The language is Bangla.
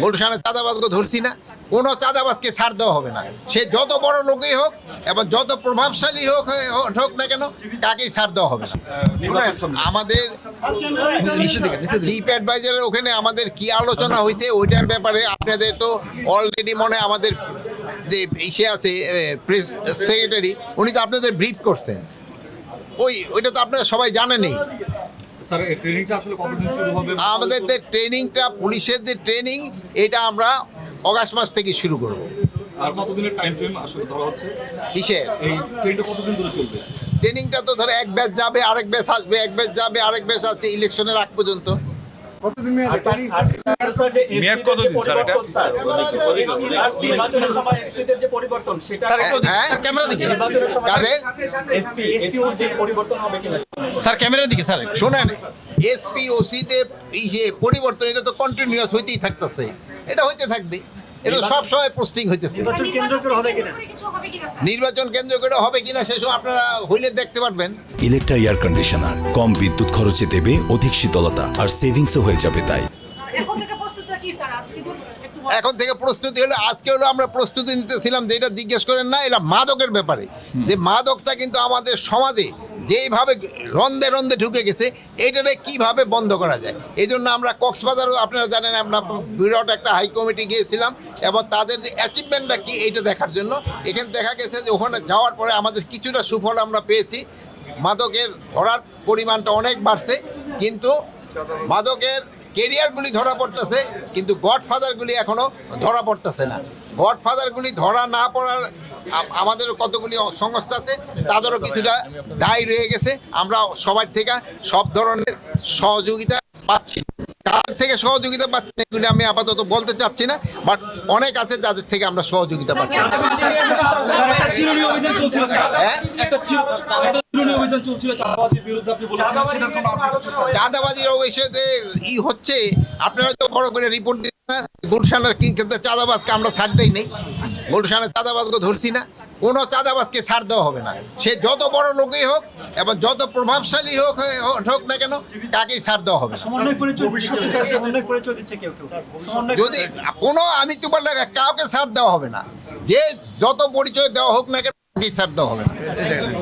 গুলশানের চাঁদাবাজকে ধরছি না কোনো চাঁদাবাজকে ছাড় দেওয়া হবে না। সে যত বড় লোকই হোক এবং যত প্রভাবশালী হোক হোক না কেন তাকেই ছাড় দেওয়া হবে না। আমাদের চিফ অ্যাডভাইজারের ওখানে আমাদের কি আলোচনা হয়েছে ওইটার ব্যাপারে আপনাদের তো অলরেডি মনে আমাদের যে ইসে আছে প্রেস সেক্রেটারি উনি তো আপনাদের ব্রিফ করছেন। ওই ওইটা তো আপনারা সবাই জানেনই। স্যার ট্রেনিংটা আসলে কতদিন শুরু হবে? আমাদের যে ট্রেনিংটা পুলিশের যে ট্রেনিং এটা আমরা অগাস্ট মাস থেকে শুরু করব। আর কতদিনের টাইম ফ্রেম আসলে ধরা হচ্ছে? কিসের? এই ট্রেনটা কতদিন ধরে চলবে? ট্রেনিংটা তো ধরো এক ব্যাচ যাবে আরেক ব্যাচ আসবে এক ব্যাচ যাবে আরেক ব্যাচ আসছে ইলেকশনের আগ পর্যন্ত। মেয়াদ? কতদিন? স্যার এটা? নির্বাচনের সময় এসপিদের যে পরিবর্তন সেটা হ্যাঁ? ক্যামেরা দিকে। নির্বাচনের সময় কাদের? এসপি এসপিও যে পরিবর্তন হবে কিনা? স্যার ক্যামেরার দিকে স্যার। শোনেন এসপি ওসিতে এই যে পরিবর্তন এটা তো কন্টিনিউয়াস হইতেই থাকতেছে। এটা হইতে থাকবে এটা সব সময় পোস্টিং হইতেছে। নির্বাচন কেন্দ্র করে হবে কিনা? কিছু হবে নির্বাচন কেন্দ্র করে হবে কিনা সেসব আপনারা হইলে দেখতে পারবেন। ইলেকট্রা এয়ার কন্ডিশনার কম বিদ্যুৎ খরচে দেবে অধিক শীতলতা আর সেভিংসও হয়ে যাবে তাই। এখন থেকে এখন থেকে প্রস্তুতি হলো, আজকে হলো আমরা প্রস্তুতি নিতেছিলাম যে এটা জিজ্ঞেস করেন না এটা মাদকের ব্যাপারে। যে মাদকটা কিন্তু আমাদের সমাজে যেইভাবে রন্ধে রন্ধে ঢুকে গেছে এইটারে কীভাবে বন্ধ করা যায়? এই জন্য আমরা কক্সবাজারও, আপনারা জানেন, আমরা বিরাট একটা হাই কমিটি গিয়েছিলাম, এবং তাদের যে অ্যাচিভমেন্টটা কি, এইটা দেখার জন্য। এখানে দেখা গেছে যে ওখানে যাওয়ার পরে আমাদের কিছুটা সুফল আমরা পেয়েছি। মাদকের ধরার পরিমাণটা অনেক বাড়ছে, কিন্তু মাদকের কেরিয়ারগুলি ধরা পড়তেছে কিন্তু গডফাদারগুলি এখনও ধরা পড়তেছে না। গডফাদারগুলি ধরা না পড়ার আমাদেরও কতগুলি সংস্থা আছে তাদেরও কিছুটা দায় রয়ে গেছে। আমরা সবার থেকে সব ধরনের সহযোগিতা পাচ্ছি। কার থেকে সহযোগিতা পাচ্ছি এগুলি আমি আপাতত বলতে চাচ্ছি না বাট অনেক আছে যাদের থেকে আমরা সহযোগিতা পাচ্ছি। হ্যাঁ? অভিযান চলছিল চাঁদাবাজির বিরুদ্ধে আপনি সেটার কোনো ই হচ্ছে আপনারা তো বড় করে রিপোর্ট দিচ্ছেন না গুলশানের কি কিন্তু চাঁদাবাজকে আমরা ছাড় দেই নেই। গুলশানের চাঁদাবাজকে ধরছি না কোনো চাঁদাবাজকে ছাড় দেওয়া হবে না। সে যত বড় লোকই হোক এবং যত প্রভাবশালী হোক হোক না কেন তাকেই ছাড় দেওয়া হবে যদি কোনো আমি তো বললাম কাউকে ছাড় দেওয়া হবে না। যে যত পরিচয় দেওয়া হোক না কেন তাকেই ছাড় দেওয়া হবে না।